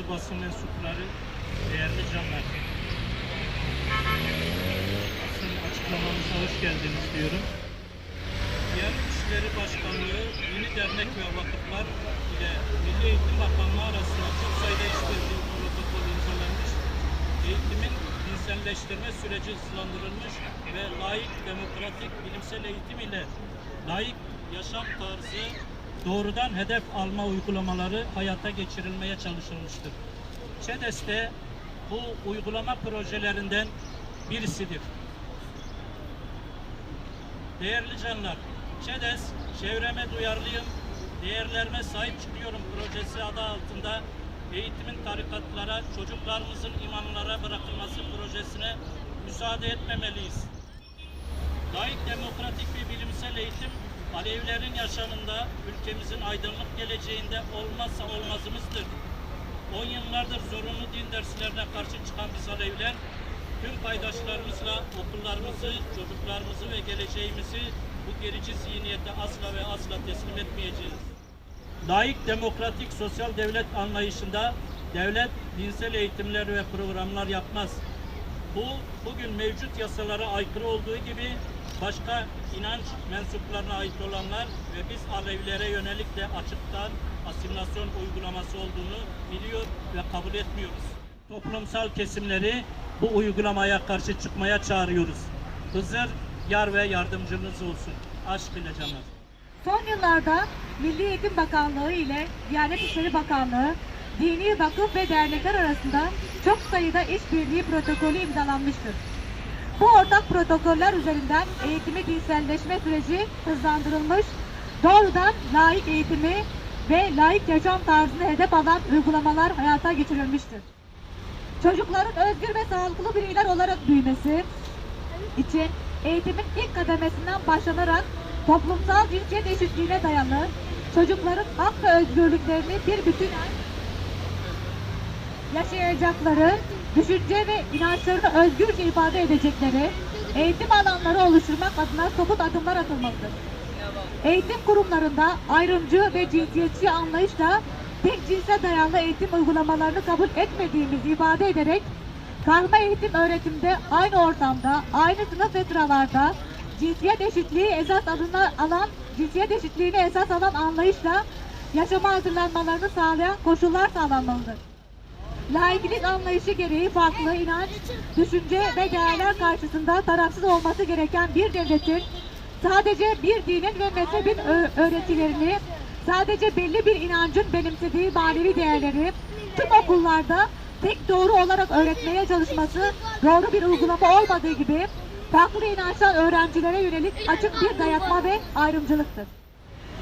değerli basın mensupları, değerli canlar. Basın açıklamamıza hoş geldiniz diyorum. Diyanet İşleri Başkanlığı, yeni dernek ve vakıflar ile Milli Eğitim Bakanlığı arasında çok sayıda işbirliği protokol imzalanmış. Eğitimin dinselleştirme süreci hızlandırılmış ve layık, demokratik, bilimsel eğitim ile layık yaşam tarzı doğrudan hedef alma uygulamaları hayata geçirilmeye çalışılmıştır. ÇEDES de bu uygulama projelerinden birisidir. Değerli canlar, ÇEDES, çevreme duyarlıyım, değerlerime sahip çıkıyorum projesi adı altında eğitimin tarikatlara, çocuklarımızın imanlara bırakılması projesine müsaade etmemeliyiz. Layık demokratik bir bilimsel eğitim Alevilerin yaşamında, ülkemizin aydınlık geleceğinde olmazsa olmazımızdır. 10 yıllardır zorunlu din derslerine karşı çıkan biz Aleviler, tüm paydaşlarımızla okullarımızı, çocuklarımızı ve geleceğimizi bu gerici zihniyete asla ve asla teslim etmeyeceğiz. Layık demokratik sosyal devlet anlayışında devlet dinsel eğitimler ve programlar yapmaz. Bu bugün mevcut yasalara aykırı olduğu gibi başka inanç mensuplarına ait olanlar ve biz Alevilere yönelik de açıktan asimilasyon uygulaması olduğunu biliyor ve kabul etmiyoruz. Toplumsal kesimleri bu uygulamaya karşı çıkmaya çağırıyoruz. Hızır yar ve yardımcınız olsun. Aşk ile canlar. Son yıllarda Milli Eğitim Bakanlığı ile Diyanet İşleri Bakanlığı, dini vakıf ve dernekler arasında çok sayıda işbirliği protokolü imzalanmıştır. Bu ortak protokoller üzerinden eğitimi dinselleşme süreci hızlandırılmış, doğrudan layık eğitimi ve layık yaşam tarzını hedef alan uygulamalar hayata geçirilmiştir. Çocukların özgür ve sağlıklı bireyler olarak büyümesi için eğitimin ilk kademesinden başlanarak toplumsal cinsiyet eşitliğine dayalı çocukların hak ve özgürlüklerini bir bütün yaşayacakları, düşünce ve inançlarını özgürce ifade edecekleri eğitim alanları oluşturmak adına somut adımlar atılmalıdır. Eğitim kurumlarında ayrımcı ve cinsiyetçi anlayışla tek cinse dayalı eğitim uygulamalarını kabul etmediğimizi ifade ederek karma eğitim öğretimde aynı ortamda, aynı sınıf ve sıralarda cinsiyet eşitliği esas adına alan, cinsiyet eşitliğini esas alan anlayışla yaşama hazırlanmalarını sağlayan koşullar sağlanmalıdır. Laiklik anlayışı gereği farklı inanç, düşünce ve değerler karşısında tarafsız olması gereken bir devletin sadece bir dinin ve mezhebin öğretilerini, sadece belli bir inancın benimsediği manevi değerleri tüm okullarda tek doğru olarak öğretmeye çalışması doğru bir uygulama olmadığı gibi farklı inançtan öğrencilere yönelik açık bir dayatma ve ayrımcılıktır.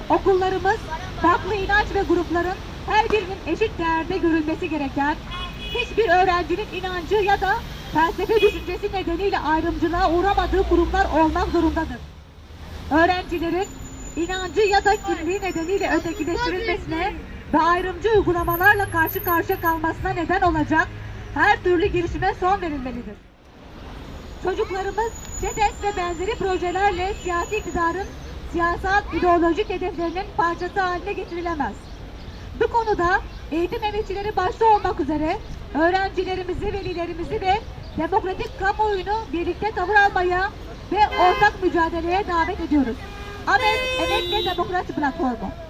Okullarımız farklı inanç ve grupların her birinin eşit değerde görülmesi gereken hiçbir öğrencinin inancı ya da felsefe düşüncesi nedeniyle ayrımcılığa uğramadığı kurumlar olmak zorundadır. Öğrencilerin inancı ya da kimliği nedeniyle ötekileştirilmesine ve ayrımcı uygulamalarla karşı karşıya kalmasına neden olacak her türlü girişime son verilmelidir. Çocuklarımız ÇEDES ve benzeri projelerle siyasi iktidarın siyasal ideolojik hedeflerinin parçası haline getirilemez. Bu konuda eğitim emekçileri başta olmak üzere öğrencilerimizi, velilerimizi ve demokratik kamuoyunu birlikte tavır almaya ve ortak mücadeleye davet ediyoruz. AMED Emek ve Demokrasi Platformu.